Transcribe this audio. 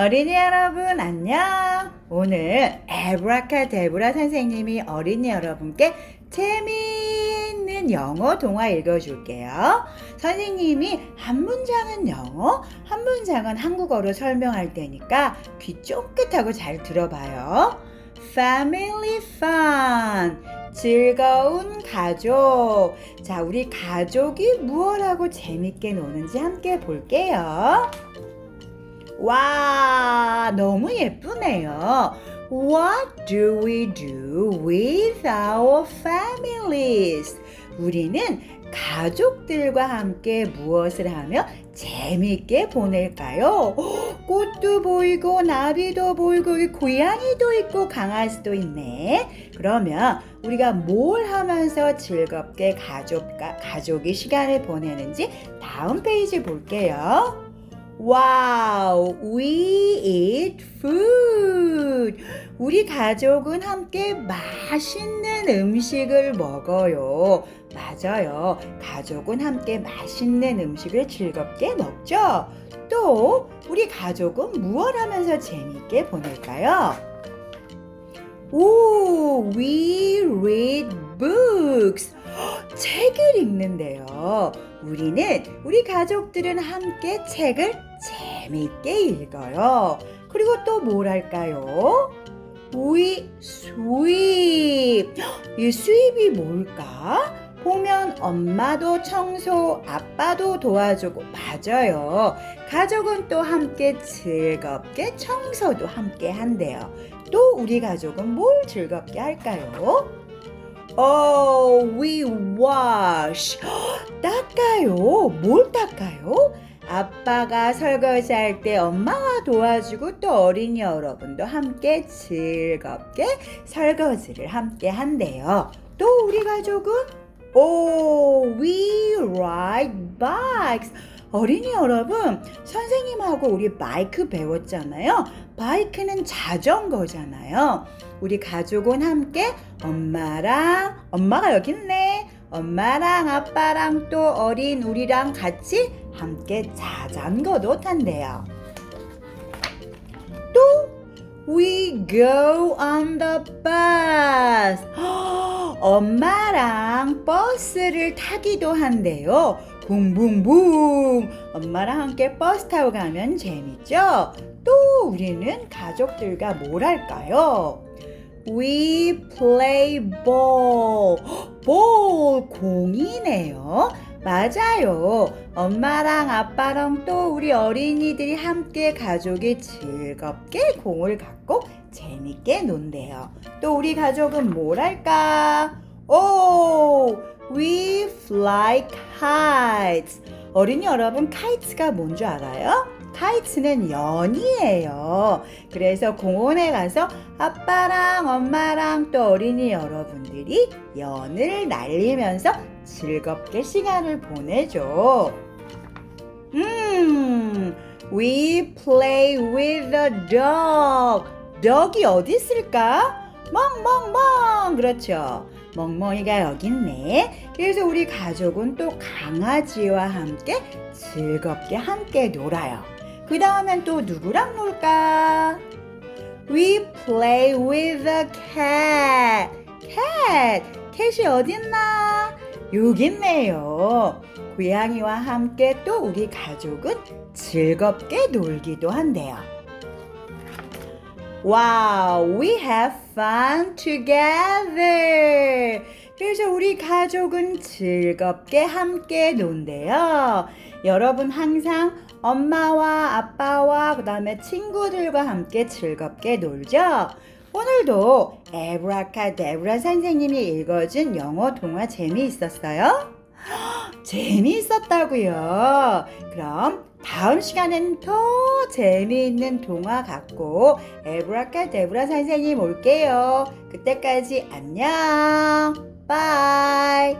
어린이 여러분 안녕. 오늘 에브라카데브라 선생님이 어린이 여러분께 재미있는 영어 동화 읽어줄게요. 선생님이 한 문장은 영어, 한 문장은 한국어로 설명할 테니까 귀 쫑긋하고 잘 들어봐요. Family fun. 즐거운 가족. 자, 우리 가족이 무엇 하고 재밌게 노는지 함께 볼게요. 와, 너무 예쁘네요. What do we do with our families? 우리는 가족들과 함께 무엇을 하며 재밌게 보낼까요? 헉, 꽃도 보이고 나비도 보이고 고양이도 있고 강아지도 있네. 그러면 우리가 뭘 하면서 즐겁게 가족과 가족이 시간을 보내는지 다음 페이지 볼게요. 와우, we eat food. 우리 가족은 함께 맛있는 음식을 먹어요. 맞아요. 가족은 함께 맛있는 음식을 즐겁게 먹죠. 또 우리 가족은 무엇 하면서 재미있게 보낼까요? 오, we read books. 헉, 책을 읽는데요. 우리는 우리 가족들은 함께 책을 재미있게 읽어요. 그리고 또 뭘 할까요? Sweep. 헉, 이 sweep이 뭘까? 보면 엄마도 청소, 아빠도 도와주고 맞아요. 가족은 또 함께 즐겁게 청소도 함께 한대요. 또 우리 가족은 뭘 즐겁게 할까요? Oh, we wash. 헉, 닦아요. 뭘 닦아요? 아빠가 설거지할 때 엄마와 도와주고 또 어린이 여러분도 함께 즐겁게 설거지를 함께 한대요. 또 우리 가족은 Oh, we ride bikes. 어린이 여러분, 선생님하고 우리 바이크 배웠잖아요. 바이크는 자전거잖아요. 우리 가족은 함께 엄마랑, 엄마가 여기 있네. 엄마랑 아빠랑 또 어린 우리랑 같이 함께 자전거도 탄대요. 또, we go on the bus. 엄마랑 버스를 타기도 한대요. 붕붕붕. 엄마랑 함께 버스 타고 가면 재밌죠? 또 우리는 가족들과 뭘 할까요? We play ball. 볼 공이네요. 맞아요. 엄마랑 아빠랑 또 우리 어린이들이 함께 가족이 즐겁게 공을 갖고 재밌게 논대요. 또 우리 가족은 뭘 할까? 오, we fly kites. 어린이 여러분, 카이트가 뭔 줄 알아요? 카이트는 연이에요. 그래서 공원에 가서 아빠랑 엄마랑 또 어린이 여러분들이 연을 날리면서 즐겁게 시간을 보내죠. 음, we play with the dog. 덕이 어디 있을까? 멍멍멍. 그렇죠. 멍멍이가 여기 있네. 그래서 우리 가족은 또 강아지와 함께 즐겁게 함께 놀아요. 그 다음엔 또 누구랑 놀까? We play with the cat. cat. 캣이 어딨나? 여기 있네요. 고양이와 함께 또 우리 가족은 즐겁게 놀기도 한대요. Wow, we have fun together. 그래서 우리 가족은 즐겁게 함께 논대요. 여러분 항상 엄마와 아빠와 그 다음에 친구들과 함께 즐겁게 놀죠? 오늘도 에브라카데브라 선생님이 읽어준 영어 동화 재미있었어요? 재미있었다고요. 그럼 다음 시간엔 더 재미있는 동화 갖고 에브라카데브라 선생님 올게요. 그때까지 안녕. 바이.